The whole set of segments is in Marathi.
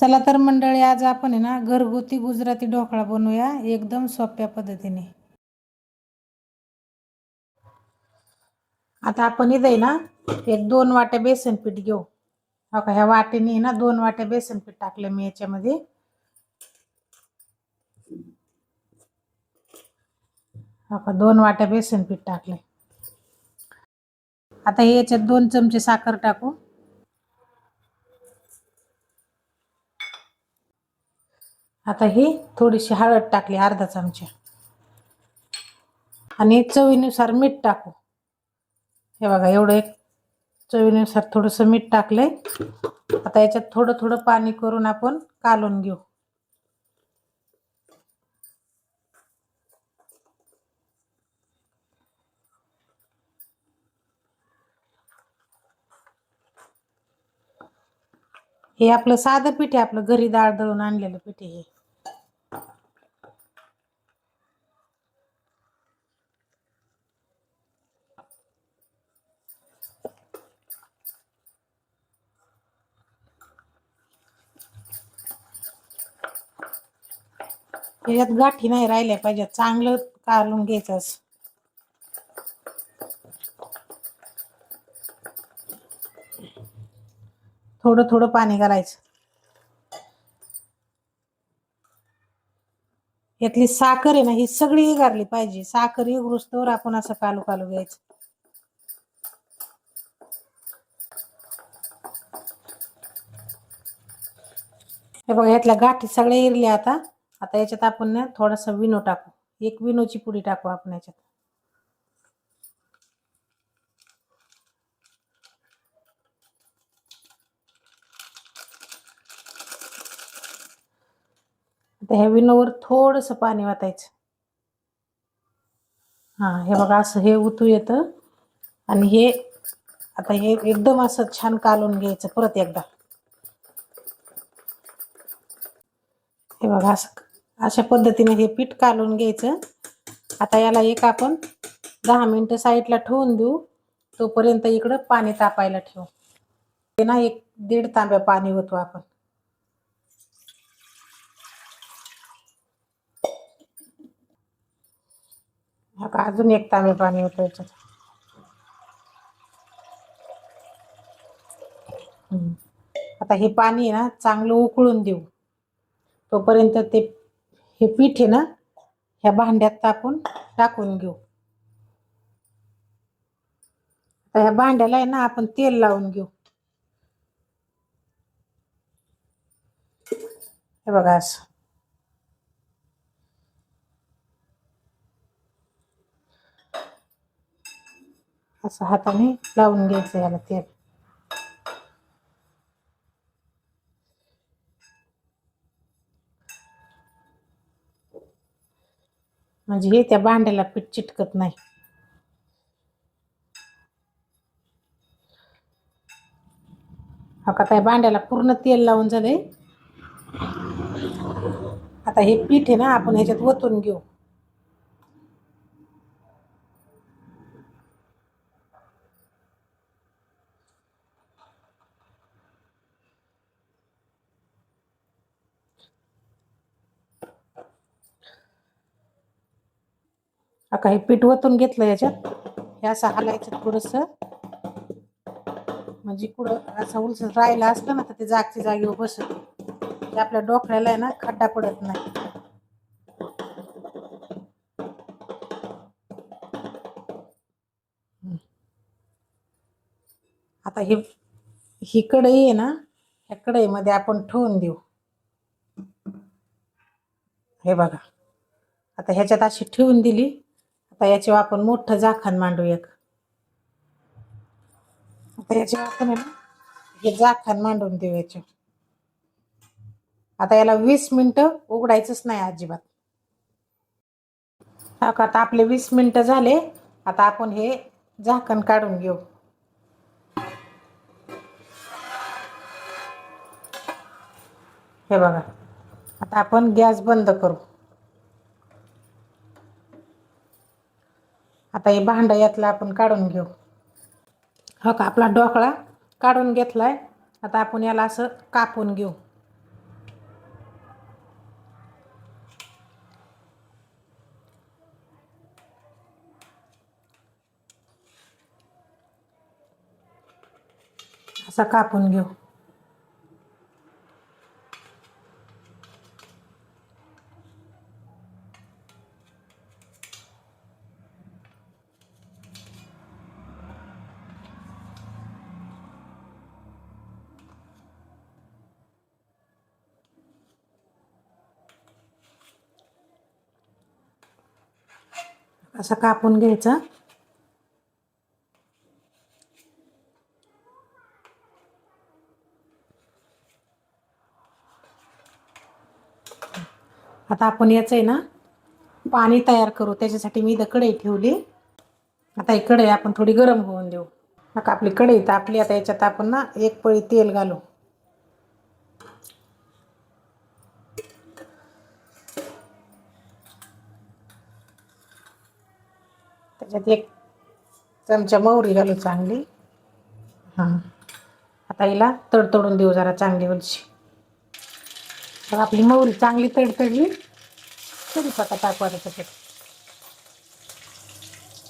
चला तर मंडळी आज आपण आहे ना घरगुती गुजराती ढोकळा बनवूया एकदम सोप्या पद्धतीने. आता आपण इथे ना एक दोन वाट्या बेसन पीठ घेऊ. हो का? ह्या वाटेने ना दोन वाट्या बेसन पीठ टाकलं मी याच्यामध्ये. हो का? दोन वाट्या बेसन पीठ टाकले आता याच्यात दोन चमचे साखर टाकू. आता ही थोडीशी हळद टाकली अर्धा चमचा. आणि चवीनुसार मीठ टाकू. हे बघा एवढं एक चवीनुसार थोडंसं मीठ टाकलंय. आता याच्यात थोडं थोडं पाणी करून आपण कालून घेऊ. हे आपलं साधं पीठ आहे आपलं घरी डाळ दळून आणलेलं पीठ आहे हे. त्याच्यात गाठी नाही राहिल्या पाहिजे चांगलं कालून घ्यायचं थोडं थोडं पाणी घालायचं. यातली साखर आहे ना ही सगळी गारली पाहिजे. साखर इगरूस्तवर आपण असं कालू कालू घ्यायचं. हे बघा यातल्या गाठी सगळ्या इरल्या आता. आता याच्यात आपण ना थोडासा विनो टाकू. एक विनोची पुडी टाकू आपण याच्यात. आता ह्या विनोवर थोडंसं पाणी वाटायचं. हा हे बघा असं हे उतू येतं. आणि हे आता हे एकदम असं छान कालून घ्यायचं परत एकदा. हे बघा असं अशा पद्धतीने हे पीठ कालून घ्यायचं. आता याला एक आपण दहा मिनटं साईडला ठेवून देऊ. तोपर्यंत इकडं पाणी तापायला ठेवू. ते ना एक दीड तांब्या पाणी होतो आपण. हा का अजून एक तांबे पाणी होतं याच्यात. आता हे पाणी आहे ना चांगलं उकळून देऊ. तोपर्यंत ते हे पीठ आहे ना ह्या भांड्यात आपण टाकून घेऊ. आता ह्या भांड्याला आहे ना आपण तेल लावून घेऊ. हे बघा असं. असं हाताने लावून घ्यायचं याला तेल. म्हणजे हे त्या भांड्याला पीठ चिटकत नाही. आता का त्या भांड्याला पूर्ण तेल लावून झालंय. आता हे पीठ आहे ना आपण ह्याच्यात ओतून घेऊ. आता हे पीठ वतून घेतलं याच्यात. हे असं हलायचं थोडस. म्हणजे कुठं असं उलस राहिलं असलं ना तर ते जागच्या जागेवर बसत. ते आपल्या डोकऱ्याला आहे ना खड्डा पडत नाही. आता हे ही कढई आहे ना ह्या कढईमध्ये आपण ठेवून देऊ. हे बघा. आता ह्याच्यात अशी ठेवून दिली. आता याचे आपण मोठं जाखण मांडू एक. आता याचे आपण हे जाखण मांडून देऊ याचे आता याला वीस मिनिटं उघडायचंच नाही अजिबात. का, आता आपले वीस मिनिटं झाले आता आपण हे झाकण काढून घेऊ. हे बघा आता आपण गॅस बंद करू. आता हे भांडं यातलं आपण काढून घेऊ. हो का? आपला ढोकळा काढून घेतलाय. आता आपण याला असं कापून घेऊ. असं कापून घेऊ. असं कापून घ्यायचं. आता आपण याचं आहे ना पाणी तयार करू. त्याच्यासाठी मी इथं कढई ठेवली. आता ही कढई आपण थोडी गरम होऊन देऊ. आता आपली कढई तापली. आता याच्यात आपण ना एक पळी तेल घालू. त्याच्यात एक चमचा मोहरी घालू चांगली. हां. आता हिला तडतडून देऊ जरा चांगली वलशी तर आपली मोहरी चांगली तडतडली. कढीपत्ता टाकू आता त्याच्यात.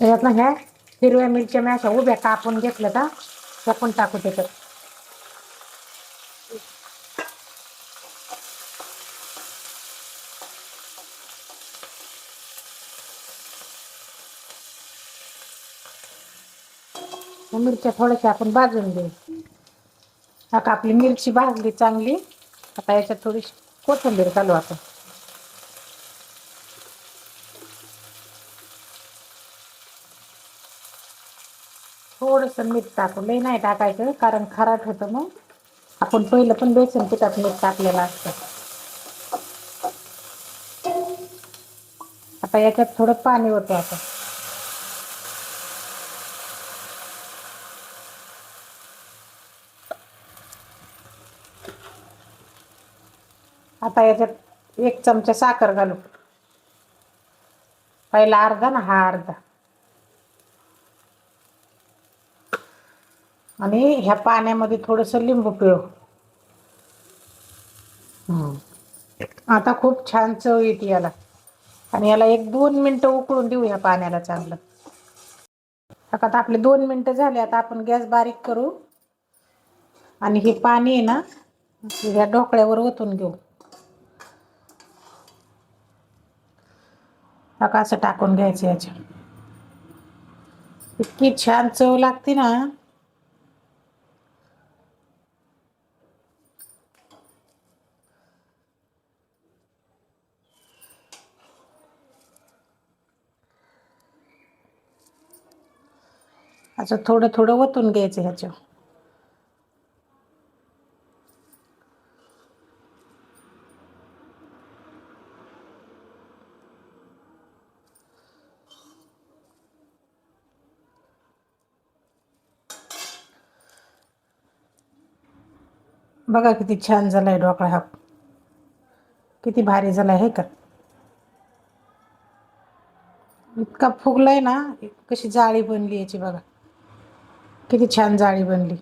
त्याच्यात ना ह्या हिरव्या मिरच्या मी अशा उभ्या कापून घेतल्या का त्या पण टाकू त्याच्यात. मिरच्या थोड्याशा आपण भाजून घेऊ. आता आपली मिरची भाजली चांगली आता याच्यात थोडीशी कोथिंबीर घालू आता थोडंसं मीठ टाकू लई नाही टाकायचं कारण खराट होतं मग. आपण पहिलं पण बेसन पिठात मीठ टाकलेलं असतं. आता याच्यात थोडं पाणी होतं आता आता याच्यात एक चमचा साखर घालू. पहिला अर्धा ना हा अर्धा. आणि ह्या पाण्यामध्ये थोडंसं लिंबू पिळू. आता खूप छान चव येते याला. आणि याला एक दोन मिनटं उकळून देऊ ह्या पाण्याला चांगलं. आता आपले दोन मिनटं झाले आता आपण गॅस बारीक करू. आणि हे पाणी आहे ना ह्या ढोकळ्यावर ओतून घेऊ. आता असं टाकून घ्यायचं याच्या इतकी छान चव लागते ना. असं थोडं थोडं ओतून घ्यायचं ह्याच्या बघा किती छान झाला आहे ढोकळा हा. किती भारी झाला हे का? इतका फुगलाय ना कशी जाळी बनली याची बघा. किती छान जाळी बनली.